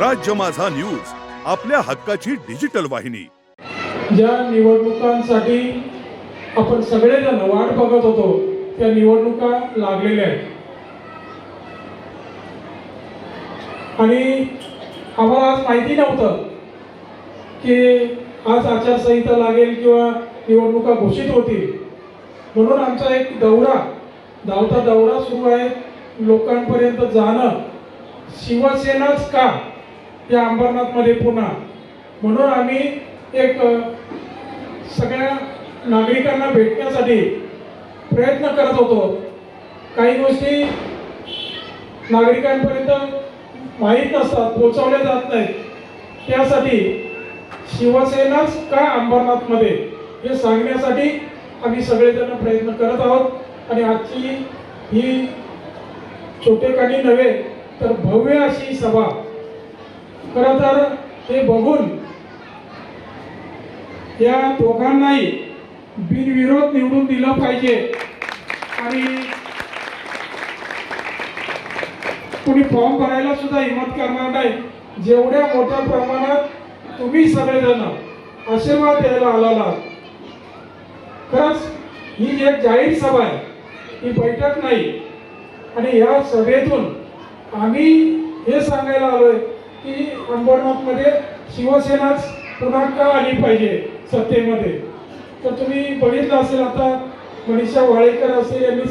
राज्य माझा न्यूज आपल्या हक्काची डिजिटल वाहिनी. ज्या निवडणुकांसाठी आपण सगळेजण वाट बघत होतो त्या निवडणुका लागलेल्या आहेत. आणि आम्हाला आज माहिती नव्हतं की आज आचारसंहिता लागेल किंवा निवडणुका घोषित होतील. म्हणून आमचा एक दौरा धावता दौरा सुरू आहे. लोकांपर्यंत जाणं शिवसेनाच का? या अंबरनाथमध्ये पुन्हा. म्हणून आम्ही एक सगळ्या नागरिकांना भेटण्यासाठी प्रयत्न करत होतो. काही गोष्टी नागरिकांपर्यंत माहीत नसतात पोचवल्या जात नाहीत. त्यासाठी शिवसेनाच का अंबरनाथमध्ये? हे सांगण्यासाठी आम्ही सगळेजण प्रयत्न करत आहोत. आणि आजची ही छोटेखानी नव्हे तर भव्य अशी सभा खरं तर हे बघून या दोघांनाही बिनविरोध निवडून दिलं पाहिजे. आणि कुणी फॉर्म भरायला सुद्धा हिंमत करणार नाही. जेवढ्या मोठ्या प्रमाणात तुम्ही सगळेजण आशीर्वाद द्यायला आलाला खरंच ही एक जाहीर सभा आहे ही बैठक नाही. आणि या सभेतून आम्ही हे सांगायला आलोय की अंबरनाथमध्ये शिवसेनाच पुन्हा का आली पाहिजे सत्तेमध्ये. तर तुम्ही बघितलं असेल आता मनीषा वाळेकर असेल यांनी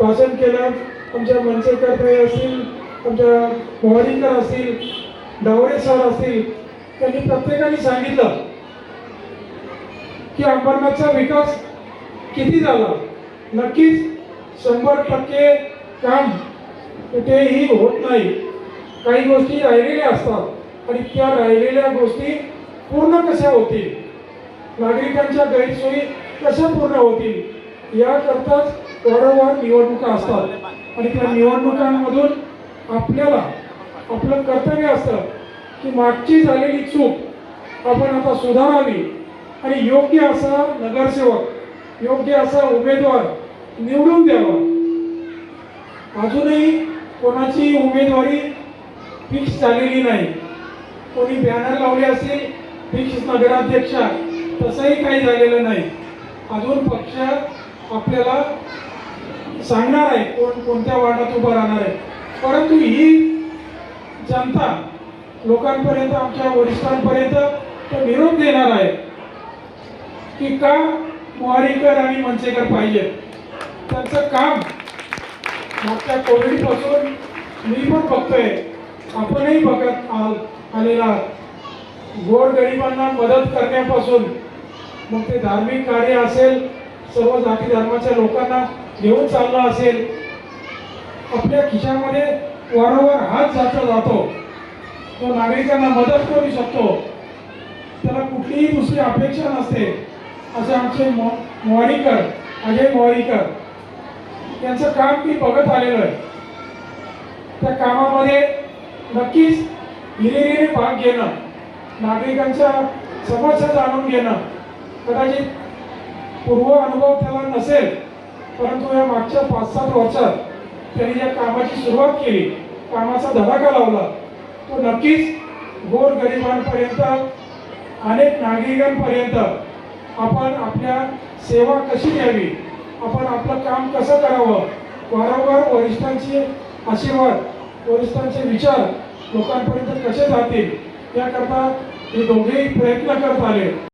भाषण केलं. आमच्या मनसेकर असतील आमच्या मोहरीकर असतील डावरे सर असतील त्यांनी प्रत्येकाने सांगितलं की अंबरनाथचा विकास किती झाला? नक्कीच शंभर टक्के काम कुठेही होत नाही. काही गोष्टी राहिलेल्या असतात. आणि त्या राहिलेल्या गोष्टी पूर्ण कशा होतील? नागरिकांच्या गैरसोयी कशा पूर्ण होतील? याकरताच वारंवार निवडणुका असतात. आणि त्या निवडणुकांमधून आपल्याला आपलं कर्तव्य असतं की मागची झालेली चूक आपण आता सुधारावी. आणि योग्य असा नगरसेवक योग्य असा उमेदवार निवडून द्यावा. अजूनही कोणाची उमेदवारी फिक्स झालेली नाही. कोणी बॅनर लावले असेल फिक्स नगराध्यक्षा तसंही काही झालेलं नाही. अजून पक्ष आपल्याला सांगणार आहे कोण कोणत्या वार्डात उभं राहणार आहे. परंतु ही जनता लोकांपर्यंत आमच्या वरिष्ठांपर्यंत तो निरोप देणार आहे की का मोहारीकर आणि मनसेकर पाहिजे. त्यांचं काम मागच्या कोविडपासून मी पण बघतोय. आपणही बघत आ- आलेला आहात. गोरगरिबांना मदत करण्यापासून. मग ते धार्मिक कार्य असेल सर्व जाती धर्माच्या लोकांना घेऊन चाललं असेल आपल्या खिशामध्ये वारंवार हात जाता जातो. तो नागरिकांना मदत करू शकतो. त्याला कुठलीही दुसरी अपेक्षा नसते. असे आमचे मो मोवारीकर अजय मोवारीकर यांचं काम मी बघत आलेलो आहे. त्या कामामध्ये नक्कीच हिरिरीने भाग घेणं नागरिकांच्या समस्या जाणून घेणं कदाचित पूर्व अनुभव त्याला नसेल परंतु या मागच्या पाच सात वर्षात त्यांनी ज्या कामाची सुरुवात केली कामाचा धडाका लावला तो नक्कीच गोरगरिबांपर्यंत अनेक नागरिकांपर्यंत आपण आपल्या सेवा कशी द्यावी आपण आपलं काम कसं करावं वारंवार वरिष्ठांचे आशीर्वाद वरिष्ठांचे विचार लोकांपर्यंत कसे जातील? याकरता हे दोघेही प्रयत्न करत आले.